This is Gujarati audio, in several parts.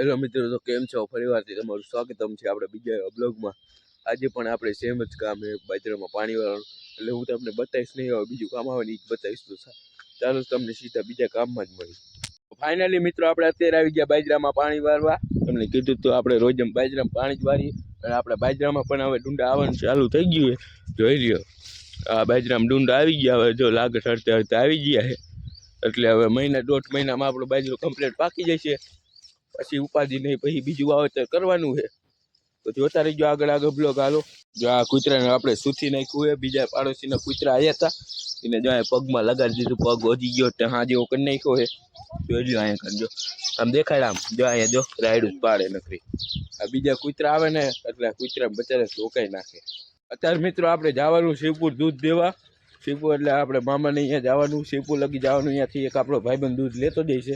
હેલો મિત્રો, તો કેમ છો? ફરીવારથી તમારું સ્વાગતમ છે આપણે બીજા બ્લોગમાં. આજે પણ આપણે સેમ જ કામ એ બાજરામાં પાણી વાળવાનું. એટલે હું તમને બતાવીશ નહીં, હવે બીજું કામ આવે ને એ જ બતાવીશ તો ચાલો તમને સીધા બીજા કામમાં જ મળી ફાઇનલી મિત્રો, આપણે અત્યારે આવી ગયા બાજરામાં પાણી વારવા તમને કીધું તો આપણે રોજ બાજરામાં પાણી જ વારીએ અને આપણે બાજરામાં પણ હવે ડુંડા આવવાનું ચાલુ થઈ ગયું છે. જોઈ લ્યો, આ બાજરામાં ડુંડા આવી ગયા હવે. જો લાગે હરતે હરતે આવી ગયા છે. એટલે હવે મહિના, દોઢ મહિનામાં આપણો બાજરો કમ્પ્લીટ પાકી જશે. પછી ઉપાધિ નહીં, પછી બીજું વાવેતર કરવાનું છે. તો જોતા રહીજો આગળ આગળ બ્લોગ હાલો. જો આ કૂતરાને આપણે સૂથી નાખ્યું હોય બીજા પાડોશીના કૂતરા આવ્યા હતા. એને જો અહીંયા પગમાં લગાડી દીધું, પગ ઓજી ગયો તે હા જેવો કરી નાખ્યો છે. જોઈ અહીંયા કરજો. આમ દેખાડ આમ? જો અહીંયા જો, રાયડું પાડે નકરી. આ બીજા કૂતરા આવે ને, એટલે કૂતરા બચારે રોકાઈ નાખે. અત્યારે મિત્રો આપણે જવાનું શિવપુર દૂધ દેવા. શિવપુર એટલે આપણે મામાને અહીંયા જવાનું શીપુ લગી જવાનું, અહીંયાથી એક આપણો ભાઈબંધ દૂધ લેતો જાય છે.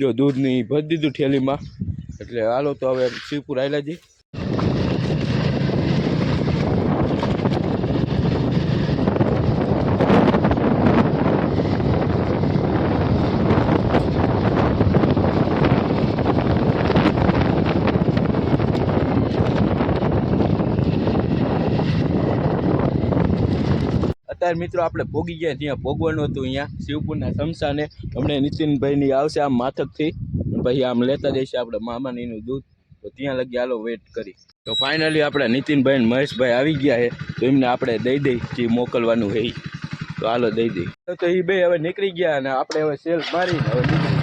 જો દૂધની ભરી દીધું થેલીમાં એટલે હાલો તો હવે શીપુ આવેલા અત્યારે મિત્રો, આપણે ભોગી ગયા ત્યાં ભોગવાનું હતું અહીંયા, શિવપુરના શમશાને. હમણાં નીતિનભાઈની આવશે આમ માથકથી. પછી આમ લેતા જઈશે આપણે મામાનીનું દૂધ. તો ત્યાં લગી હાલો વેટ કરી. તો ફાઇનલી આપણે નીતિનભાઈ મહેશભાઈ આવી ગયા છે. તો એમને આપણે દઈ દઈ, જે મોકલવાનું છે તો હાલો દઈ દઈ. તો એ બે હવે નીકળી ગયા અને આપણે હવે સેલ મારીને હવે નીકળી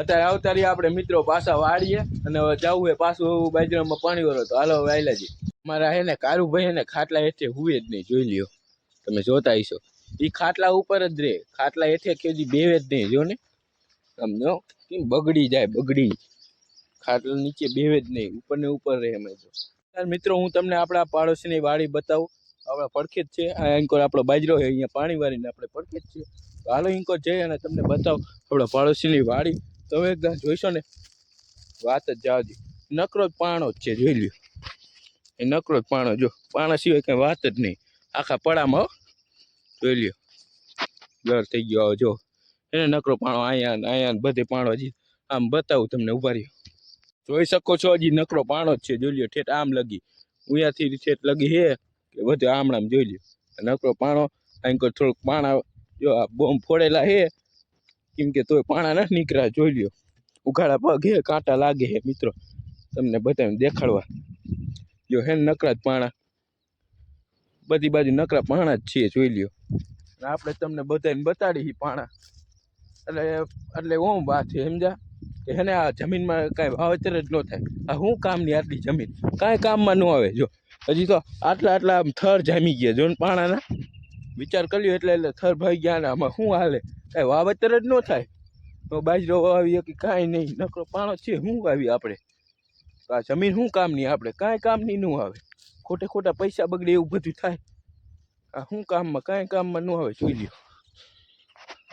અત્યારે આવતા રહ્યા આપણે મિત્રો પાછા વાળીએ અને જવું હોય પાછું બાજરામાં પાણી વાળો તો હાલો વાયલાજી મારા હે ને કારુભાઈ ને ખાટલા હેઠે હુએ જ નહીં, જોઈ લ્યો. તમે જોતા હશો. એ ખાટલા ઉપર જ રે. ખાટલા હેઠે કેજી બેવે જ નહીં જો ને સમજો કેમ બગડી જાય, બગડી. ખાટલા નીચે બેવે જ નહીં, ઉપર ને ઉપર રહે અમે તો મિત્રો હું તમને આપણા પાડોશીની વાડી બતાવું. આપણે પડખે જ છે. આ એન્કોર આપણો બાજરો છે, અહીંયા પાણી વાળીને આપણે પડખે જ છે તો હાલો એન્કોર જઈ અને તમને બતાવો આપણા પાડોશીની વાડી. તમે એકદમ જોઈશો ને? વાત જ જવા નકરો જ પાણો જ છે, જોઈ લ્યો. એ નકરો જ પાણો, જો. પાણા સિવાય કંઈ વાત જ નહીં. આખા પડામાં જોઈ લ્યો. ડર થઈ ગયો આવો જો. એને નકરો પાણો અહીંયા અહીંયા બધે પાણો હજી. આમ બતાવું તમને ઊભા રહ્યો. જોઈ શકો છો, હજી નકરો પાણો જ છે, જોઈ લ્યો. ઠેઠ આમ લગી. ઉયાથી ઠેઠ લગી હે કે બધે આમણામ જોઈ લ્યો. નકરો પાણો અહીં કોઈ થોડુંક પાણા, જો આ બોમ્બ ફોડેલા હે કેમ કે તોય પાણા નથી નીકળ્યા, જોઈ લ્યો. ઉઘાડા પગ હે, કાંટા લાગે હે, મિત્રો. તમને બધાને દેખાડવા. જો હે નકરા જ પાણા. બધી બાજુ નકરા પાણા જ છે, જોઈ લ્યો. આપણે તમને બધાને બતાડી પાણા. એટલે એટલે ઓમ વાત છે સમજા કે હેને આ જમીનમાં કાંઈ વાવેતર જ ન થાય. આ શું કામની આટલી જમીન? કાંઈ કામમાં ન આવે, જો. હજી તો આટલા આટલા આમ થર જામી ગયા, જો પાણાના. વિચાર કર્યો એટલે એટલે થર ભાઈ ગયા ને આમાં શું હાલે? કાંઈ વાવેતર જ ન થાય. તો બાજરો વાવીએ કે કાંઈ નહીં. નકરો પાણો છે, શું વાવી આપણે? આ જમીન શું કામની આપણે? કાંઈ કામની ન આવે. ખોટે ખોટા પૈસા બગડે એવું બધું થાય. આ શું કામમાં? કાંઈ કામમાં ન આવે, જોઈ લ્યો.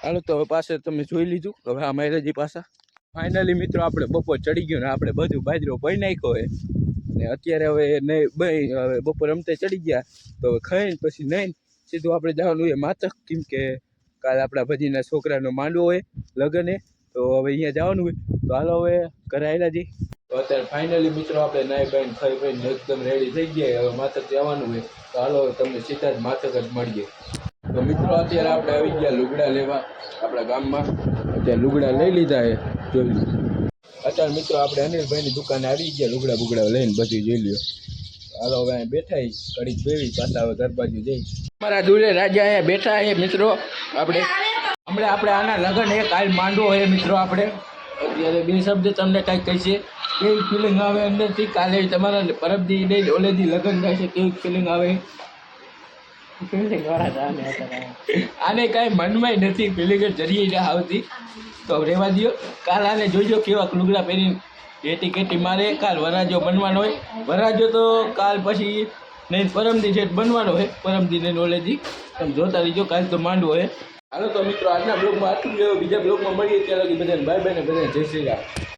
હાલો, તો હવે પાસે તમે જોઈ લીધું. હવે આ મેરેજી પાછા. ફાઇનલી મિત્રો, આપણે બપોર ચડી ગયો ને આપણે બધું બાજરો ભરી નાખ્યો હોય ને અત્યારે હવે નહીં ભાઈ હવે બપોર રમતે ચડી ગયા. તો હવે ખાઈને પછી નહીં સીધું આપણે જવાનું એ માતક, કેમ કે કાલે આપણા ભજીના છોકરાનો માંડવો હોય, લગ્ન, તો હવે અહીંયા જવાનું હોય. તો હાલો હવે ઘરે આવેલા જઈ તો અત્યારે ફાઇનલી મિત્રો આપણે નાઈ બાઈને ખાઈ પીને એકદમ રેડી થઈ ગયા હવે માથક જવાનું હોય. તો હાલો તમને સીધા જ માથક જ મળીએ. તો મિત્રો અત્યારે આપણે આવી ગયા લુગડા લેવા આપણા ગામમાં. અત્યારે લુગડા લઈ લીધા છે. જોઈ અત્યારે મિત્રો આપણે અનિલભાઈની દુકાને આવી ગયા, લુગડા બુગડા લઈને બધું જોઈ લ્યો. હાલો, હવે અહીંયા બેઠા કડી બેવી પાછા હવે ઘર બાજુ જઈ. અમારા દુલે રાજા અહીંયા બેઠા છે મિત્રો. આપણે હમણાં આપણે આના લગ્ન એ કાલ માંડવો હોય મિત્રો, આપણે. અત્યારે બે શબ્દ તમને કાંઈક કહીશે. કેવી ફિલિંગ આવે અંદરથી? કાલે તમારા પરબદી નહીં ઓલેથી લગ્ન થાય છે કેવી ફિલિંગ આવે? આને કાંઈ મનમાં નથી ફિલિંગ જરીએ આવતી. તો રહેવા દો કાલ આને જોઈજો કેવા લુગડા પહેરીને એટી કેટી મારે કાલ વરાજો બનવાનો હોય. વરાજો તો કાલ પછી નહીં, પરમદી છે બનવાનો હોય. પરમદી ને નોલેજી તમે જોતા રહીજો, કાલ તો માંડવો હોય. હાલો તો મિત્રો, આજના બ્લોગમાં આટલું બીજા બ્લોગમાં મળીએ. ત્યાં લગી બધાને બાય બાય ને બધાને જય શ્રી રામ.